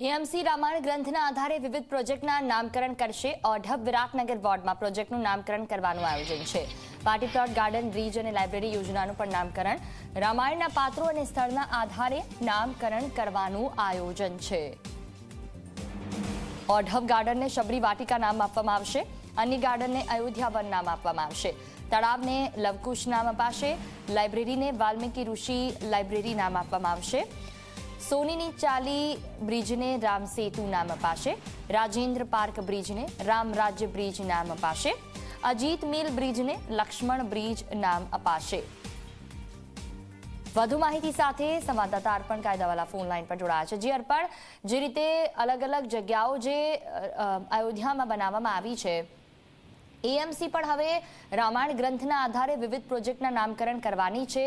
AMC Ramayana ગ્રંથના આધારે વિવિધ પ્રોજેક્ટના નામકરણ કરશે. ઓઢબ વિરાટનગર વોર્ડમાં પ્રોજેક્ટનું નામકરણ કરવાનું આયોજન છે. પાર્ટી પ્લોટ ગાર્ડન, બ્રિજ અને લાઇબ્રેરી યોજનાનું પણ નામકરણ. રામાયણના પાત્રો અને સ્થળના આધારે નામકરણ કરવાનું આયોજન છે. ઓઢવ ગાર્ડનને શબરી વાટિકા નામ આપવામાં આવશે. અન્ય ગાર્ડનને અયોધ્યા વન નામ આપવામાં આવશે. તળાવને લવકુશ નામ અપાશે. લાઇબ્રેરીને વાલ્મીકી ઋષિ લાઇબ્રેરી નામ આપવામાં આવશે. સોનીની ચાલી બ્રિજને રામ સેતુ નામ અપાશે. રાજેન્દ્ર પાર્ક બ્રિજને રામ રાજ્ય બ્રિજ નામ અપાશે. અજીત મિલ બ્રિજને લક્ષ્મણ બ્રિજ નામ અપાશે. વધુ માહિતી સાથે સંવાદદાતા અર્પણ કાયદાવાલા ફોન લાઈન પર જોડાયા છે. જે અર્પણ, જે રીતે અલગ અલગ જગ્યાઓ જે અયોધ્યામાં બનાવવામાં આવી છે એએમસી પણ હવે રામાયણ ગ્રંથના આધારે વિવિધ પ્રોજેક્ટના નામકરણ કરવાની છે.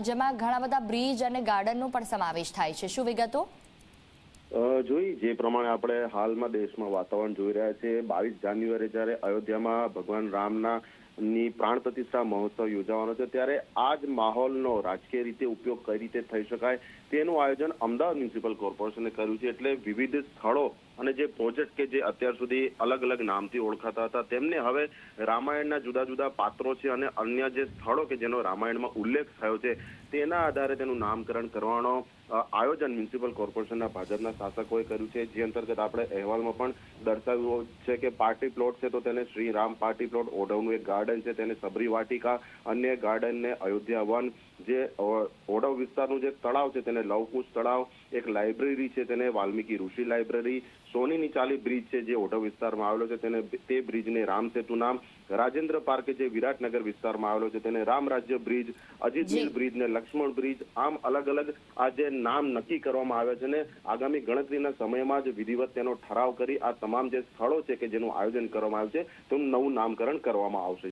જેમાં ઘણા બધા બ્રિજ અને ગાર્ડનનો પણ સમાવેશ થાય છે. શું વિગતો? જોઈ, જે પ્રમાણે આપણે હાલમાં દેશમાં વાતાવરણ જોઈ રહ્યા છે, બાવીસ જાન્યુઆરી જ્યારે અયોધ્યામાં ભગવાન રામના ની પ્રાણ પ્રતિષ્ઠા મહોત્સવ યોજાવાનો છે. ત્યારે આ જ માહોલનો રાજકીય રીતે ઉપયોગ કઈ રીતે થઈ શકાય તેનું આયોજન અમદાવાદ મ્યુનિસિપલ કોર્પોરેશને કર્યું છે. એટલે વિવિધ સ્થળો અને જે પ્રોજેક્ટ કે જે અત્યાર સુધી અલગ અલગ નામથી ઓળખાતા હતા, તેમને હવે રામાયણના જુદા જુદા પાત્રો છે અને અન્ય જે સ્થળો કે જેનો રામાયણમાં ઉલ્લેખ થયો છે, તેના આધારે તેનું નામકરણ કરવાનો આયોજન મ્યુનિસિપલ કોર્પોરેશનના ભાજપના શાસકોએ કર્યું છે. જે અંતર્ગત આપણે અહેવાલમાં પણ દર્શાવ્યું છે કે પાર્ટી પ્લોટ છે તો તેને શ્રી રામ પાર્ટી પ્લોટ ઓઢવનું એક ગાર્ડન છે તેને સબરી વાટિકા અન્ય ગાર્ડનને અયોધ્યા વન જે ઓડવ ઓઢવ વિસ્તારનું જે તળાવ છે તેને લવકુશ તળાવ એક લાઇબ્રેરી છે તેને વાલ્મીકી ઋષિ લાઇબ્રેરી સોનીની ચાલી બ્રિજ છે જે ઓઢવ વિસ્તારમાં આવેલો છે તેને તે બ્રિજને રામ સેતુ નામ રાજેન્દ્ર પાર્ક જે વિરાટનગર વિસ્તારમાં આવેલો છે તેને રામ રાજ્ય બ્રિજ અજીત. મિલ બ્રિજ ને લક્ષ્મણ બ્રિજ આમ અલગ અલગ આ જે નામ નક્કી કરવામાં આવ્યા છે ને આગામી ગણતરીના સમયમાં જ વિધિવત તેનો ઠરાવ કરી આ તમામ જે સ્થળો છે કે જેનું આયોજન કરવામાં આવ્યું છે તેનું નવું નામકરણ કરવામાં આવશે